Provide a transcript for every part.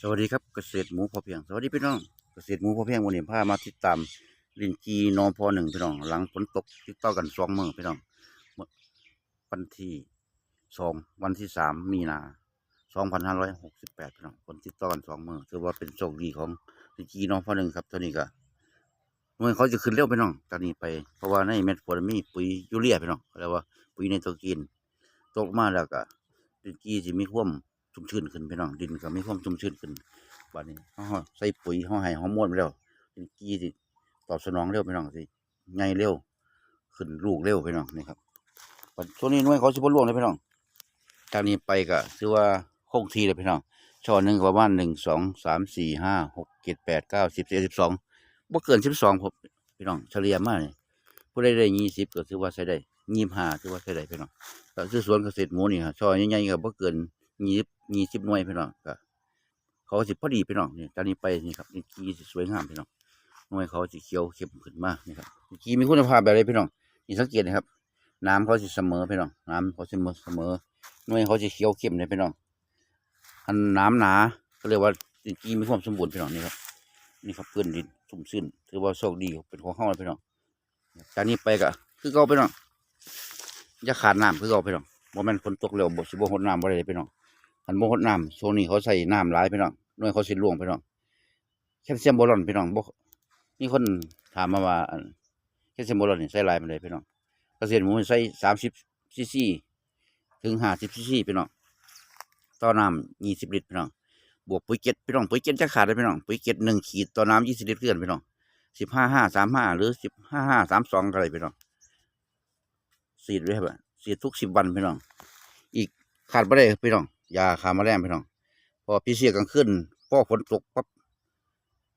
สวัสดีครับเกษตรหมูพอเพียง สวัสดีพี่น้องเกษตรหมูพอเพียงวันนี้พามาติดตามลินจีนอพอหนึ่งพี่น้อง หลังฝนตกติดต่อกันสองมือพี่น้องวันที่สองวันที่สามมีนาสองพันห้าร้อยหกสิบแปดพี่น้องฝนติดต่อกันสองมือถือว่าเป็นโชคดีของลินจีนอพอหนึ่งครับตอนนี้ก็เมื่อเขาจะขึ้นเร็วพี่น้องตอนนี้ไปเพราะว่าในเม็ดฝนมีปุ๋ยยูเรียพี่น้องเรียกว่าปุ๋ยในตัวกินตกมาแล้วก็ลินจีจะมีควม ชุ่มชื้นขึ้นพี่น้องดินก็มีความชุ่มชื้นขึ้นบัดนี้เฮาใส่ปุ๋ยเฮาให้ฮอร์โมนไปแล้วเป็นกีสิตอบสนองเร็วพี่น้องสิไงเร็ว ขึ้นลูกเร็วพี่น้องนี่ครับบัดช่วงนี้น่วยเขาสิบ่ล่วงเลยพี่น้องจากนี้ไปก็ถือว่าคงทีเลยพี่น้องช่อหนึ่งก็ประมาณหนึ่งสองสามสี่ห้าหกเจ็ดแปดเก้าสิบสิบสิบสองบ่เกินสิบสองผมพี่น้องเฉลี่ยมากเนี่ยผู้ใดได้ยี่สิบก็ถือว่าใช้ได้ยี่สิบห้าถือว่าใช้ได้พี่น้องก็คือสวนเกษตรหมูนี่ครับช่อใหญ่ๆก็บ่เกิน ยี่ยี่สิบหน่วยพี่น้องก็เขาสิพอดีพี่น้องนี่ตอนนี้ไปนี่ครับนี่กีสวยงามพี่น้องหน่วยเขาสิเขียวเข้มขึ้นมากนี่ครับนี่กีมีคุณภาพแบบไรพี่น้องนี่สังเกตนะครับ น้ำเขาสิเสมอพี่น้องน้ำเขาสิเสมอเสมอหน่วยเขาสิเขียวเข้มเลยพี่น้องอันน้ำหนาก็เรียกว่ากีมีความสมบูรณ์พี่น้องนี่ครับนี่ครับเพื้นดินสุ่มซื่นถือว่าโชคดีเป็นของเฮาเลยพี่น้องจากนี้ไปก็คือเก่าพี่น้องอย่าขาดน้ำคือเก่าพี่น้องบ่แม่นฝนตกแล้วบ่สิบ่หดน้ำบ่ได้เลยพี่น้อง อันบ่ฮดน้ำช่วงนี้เขาใส่น้ำหลายพี่น้องหน่วยเขาสิล่วงพี่น้องแคลเซียมโบรอนพี่น้องบ่มีคนถามมาว่าแคลเซียมโบรอนนี่ใส่ลายปานใดพี่น้องเกษตรหมูใส่30ซีซีถึง50ซีซีพี่น้องต่อน้ำ20ลิตรพี่น้องบวกปุ๋ยเก็ดพี่น้องปุ๋ยเก็ดจะขาดเลยพี่น้องปุ๋ยเก็ด1ขีดต่อน้ำ20ลิตรเกินพี่น้อง15535หรือ15532ก็ได้พี่น้องสีดไว้ครับสีดทุก10วันพี่น้อง อีกขาดบ่ได้พี่น้อง ยาขาแมลงพี่น้องพอพี่เสียกลางคืนพอฝนตกปั๊บ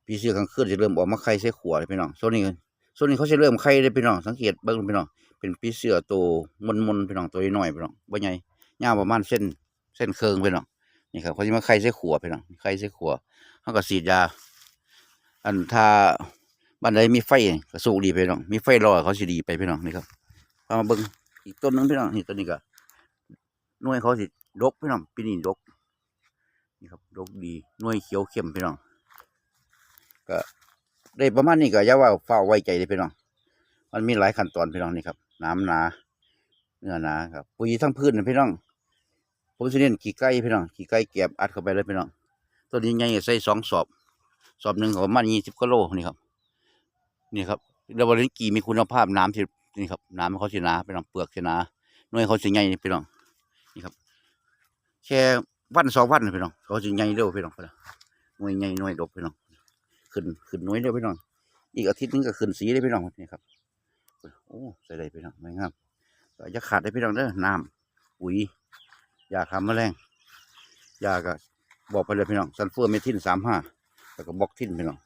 พี่เสียกลางคืนจะเริ่มออกมาไข่ใส่ขวเลยพี่น้องโซนนี้โซนนี้เขาจะเริ่มไข่เลยพี่น้องสังเกตเบิ่งพี่น้องเป็นพี่เสือโตมนมนๆพี่น้องตัวน้อยๆพี่น้องบ่ใหญ่ยาวประมาณเส้นเส้นเคิงพี่น้องนี่ครับเขาจะมาไข่ใส่ขวพี่น้องไข่ใส่ขวเขาก็ฉีดยา อันถ้าบ้านใดมีไฟก็สูกดีพี่น้องมีไฟรอเขาสิดีไปพี่น้องนี่ครับเอามาเบิ่งอีกต้นนึงพี่น้องนี่ต้นนี้ก็น่วยเขาสิ ดกพี่น้องปีนี้ดกนี่ครับดกดีหน่วยเขียวเข้มพี่น้องก็ได้ประมาณนี้ก็อย่าว่าเฝ้าไว้ใจเลยพี่น้องมันมีหลายขั้นตอนพี่น้องนี่ครับ น้ำหนาเนื้อหนาครับปุ๋ยทั้งพืชนะพี่น้องผมจะเน้นขี้ไก่พี่น้องขี้ไก่แก็บอัดเข้าไปเลยพี่น้องตัวนี้ใหญ่ใส่สองสอบ สอบหนึ่งก็ประมาณยี่สิบกิโลนี่ครับ นี่ครับแล้วบริเวณกี่มีคุณภาพน้ำที่นี่ครับน้ำเขาสีหนาพี่น้องเปลือกสีหนาหน่วยเขาสีใหญ่พี่น้องแค่ ค่วันสองวันพี่น้องเขาจะใหญ่เร็วพี่น้องหน่วยใหญ่หน่วยดกพี่น้องขึ้นขึ้นน่วยเร็วพี่น้องอีกอาทิตย์นึงก็ขึ้นสีได้พี่น้องนี่ครับโอ้ใส่ได้พี่น้องไม่งามก็ย่าขาดได้พี่น้องเด้อน้ำปุ๋ยยาฆ่าแมลงยาก็บอกไปเลยพี่น้องซันเฟอร์เมทินสามห้าแล้วก็บอกทินพี่น้อง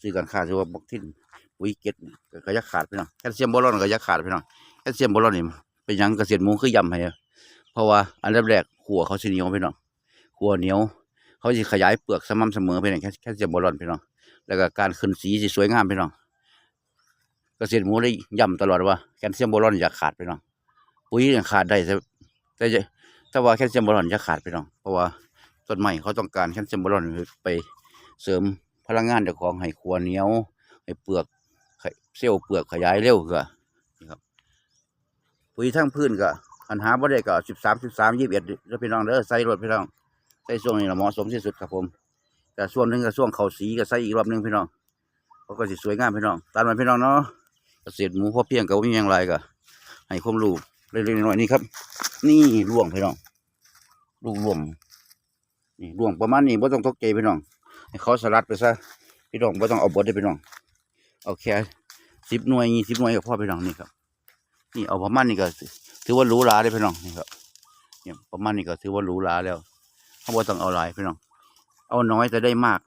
ซื้อกันค่าซื้อว่าบอกทินปุ๋ยเก็ดก็ย่าขาดพี่น้องแคลเซียมโบรอนก็ย่าขาดพี่น้องแคลเซียมโบรอนนี่เป็นยังเกษตรมูคือยำให้ เพราะว่าอันดับแรกขัวเขาสิเหนียวพี่น้องขัวเหนียว เขาสิขยายเปลือกสม่ำเสมอพี่น้องแค่แค่เสียบอลอนพี่น้องแล้วก็การขึ้นสีสวยงามพี่น้องเกษตรหมูได้ย้ำตลอดว่าแคลเซียมโบรอนอย่าขาดพี่น้องปุ๋ยขาดได้แต่แต่จะแต่ว่าแคลเซียมบรอนอย่าขาดพี่น้องเพราะว่าต้นไม้เขาต้องการแคลเซียมโบรอนไปเสริมพลังงานเจ้าของให้ขัวเหนียวให้เปลือกเซลล์เปลือกขยายเร็วก็นี่ครับปุ๋ยทั้งพื้นก็ อันหาบ่ได้ก็สิบสามสิบสามยี่สิบเอ็ดแล้วพี่น้องเด้อใส่รถพี่น้องใส่ช่วงนี้ละเหมาะสมที่สุดครับผมแต่ส่วนหนึ่งก็ช่วงเขาสีก็ใส่อีกรอบหนึงพี่น้องเขาก็สิสวยงามพี่น้องตามมาพี่น้องเนาะเกษตรหมูพอเพียงกับมีอย่างไรก็ให้ความรู้เล็กๆน้อยๆนี่ครับ นี่ล่วงพี่น้องลูกล่วงนี่ล่วงประมาณนี้บ่ต้องตกใจพี่น้องให้เขาสลัดไปซะพี่น้องบ่ต้องเอาบดได้พี่น้องเอาแค่สิบหน่วยยี่สิบหน่วยก็พอพี่น้องนี่ครับนี่เอาประมาณนี้ก็ ถือว่ารู้ลาได้พี่น้องนี่ครับเนี่ยประมาณนี้ก็ถือว่ารู้ลาแล้วเขาบอกต้องเอาหลายพี่น้อง เอาน้อยจะได้มาก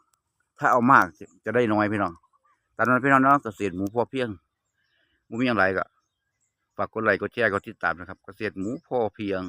ถ้าเอามากจะได้น้อยพี่น้องตอนนั้นพี่น้องเนาะเกษตรหมูพอเพียงหมูมีอย่างไรก็ฝากกดไลค์กดแชร์กดติดตามนะครับ เกษตรหมูพอเพียง